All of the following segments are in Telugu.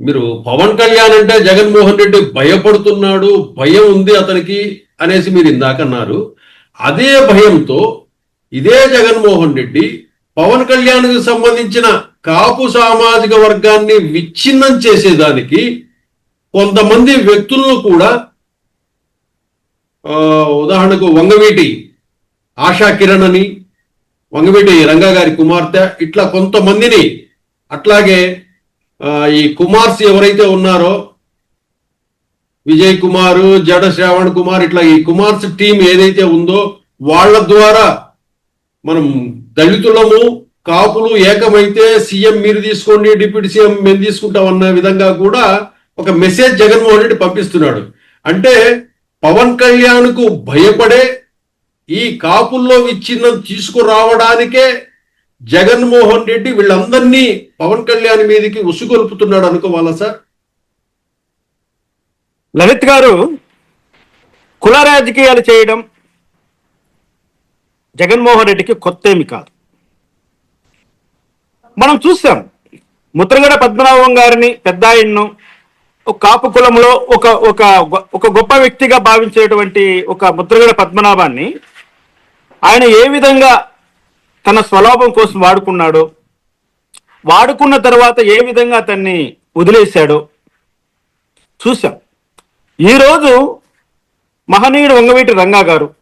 మీరు పవన్ కళ్యాణ్ అంటే జగన్మోహన్ రెడ్డి భయపడుతున్నాడు భయం ఉంది అతనికి అనేసి మీరు ఇందాకన్నారు. అదే భయంతో ఇదే జగన్మోహన్ రెడ్డి పవన్ కళ్యాణ్కి సంబంధించిన కాపు సామాజిక వర్గాన్ని విచ్ఛిన్నం చేసేదానికి కొంతమంది వ్యక్తులను కూడా ఉదాహరణకు వంగవీటి ఆశా కిరణ్ అని వంగవీటి రంగా గారి కుమార్తె ఇట్లా కొంతమందిని అట్లాగే ఈ కుమార్స్ ఎవరైతే ఉన్నారో విజయ్ కుమార్ జడ శ్రావణ్ కుమార్ ఇట్లా ఈ కుమార్స్ టీం ఏదైతే ఉందో వాళ్ళ ద్వారా మనం దళితులము కాపులు ఏకమైతే సీఎం మీరు తీసుకోండి డిప్యూటీ సీఎం మేము తీసుకుంటాం అన్న విధంగా కూడా ఒక మెసేజ్ జగన్మోహన్ రెడ్డి పంపిస్తున్నాడు. అంటే పవన్ కళ్యాణ్కు భయపడే ఈ కాపుల్లో విచ్ఛిన్నం తీసుకురావడానికే జగన్మోహన్ రెడ్డి వీళ్ళందరినీ పవన్ కళ్యాణ్ మీదకి ఉసుగొల్పుతున్నాడు అనుకోవాలా సార్? లలిత్ గారు కుల రాజకీయాలు చేయడం జగన్మోహన్ రెడ్డికి కొత్త ఏమి కాదు. మనం చూసాం ముద్రగడ పద్మనాభం గారిని పెద్ద ఆయన్ను ఒక కాపు కులంలో ఒక ఒక గొ- ఒక గొప్ప వ్యక్తిగా భావించేటువంటి ఒక ముద్రగడ పద్మనాభాన్ని ఆయన ఏ విధంగా తన స్వలాభం కోసం వాడుకున్నాడో వాడుకున్న తర్వాత ఏ విధంగా అతన్ని వదిలేశాడో చూశాం. ఈరోజు మహనీయుడు వంగవీటి రంగా గారు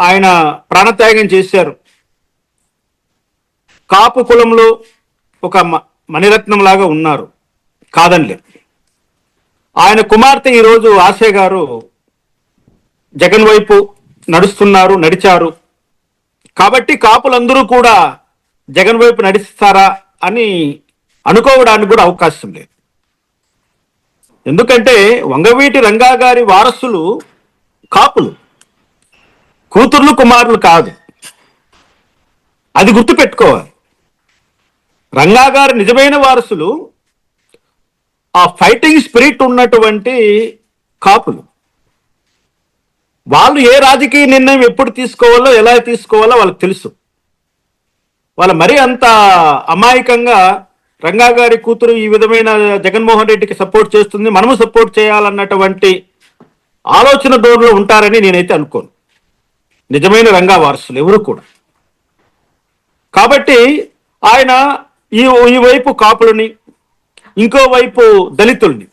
ఆయన ప్రాణత్యాగం చేశారు. కాపు కులంలో ఒక మ- మణిరత్నం లాగా ఉన్నారు. కాదనిలే. ఆయన కుమార్తె ఈరోజు ఆశయ గారు జగన్ వైపు నడుస్తున్నారు నడిచారు. కాబట్టి కాపులందరూ కూడా జగన్ వైపు నడిస్తారా అని అనుకోవడానికి కూడా అవకాశం లేదు. ఎందుకంటే వంగవీటి రంగా గారి వారసులు కాపులు కూతుర్లు కుమారులు కాదు. అది గుర్తుపెట్టుకోవాలి. రంగా గారి నిజమైన వారసులు ఆ ఫైటింగ్ స్పిరిట్ ఉన్నటువంటి కాపులు. వాళ్ళు ఏ రాజకీయ నిర్ణయం ఎప్పుడు తీసుకోవాలో ఎలా తీసుకోవాలో వాళ్ళకి తెలుసు. వాళ్ళ మరీ అంత అమాయకంగా రంగా గారి కూతురు ఈ విధమైన జగన్మోహన్ రెడ్డికి సపోర్ట్ చేస్తుంది మనము సపోర్ట్ చేయాలన్నటువంటి ఆలోచన డోర్లో ఉంటారని నేనైతే అనుకోను. నిజమైన రంగా వారసులు ఎవరు కూడా. కాబట్టి ఆయన ఈ ఈ వైపు కాపులని ఇంకో వైపు దళితుల్ని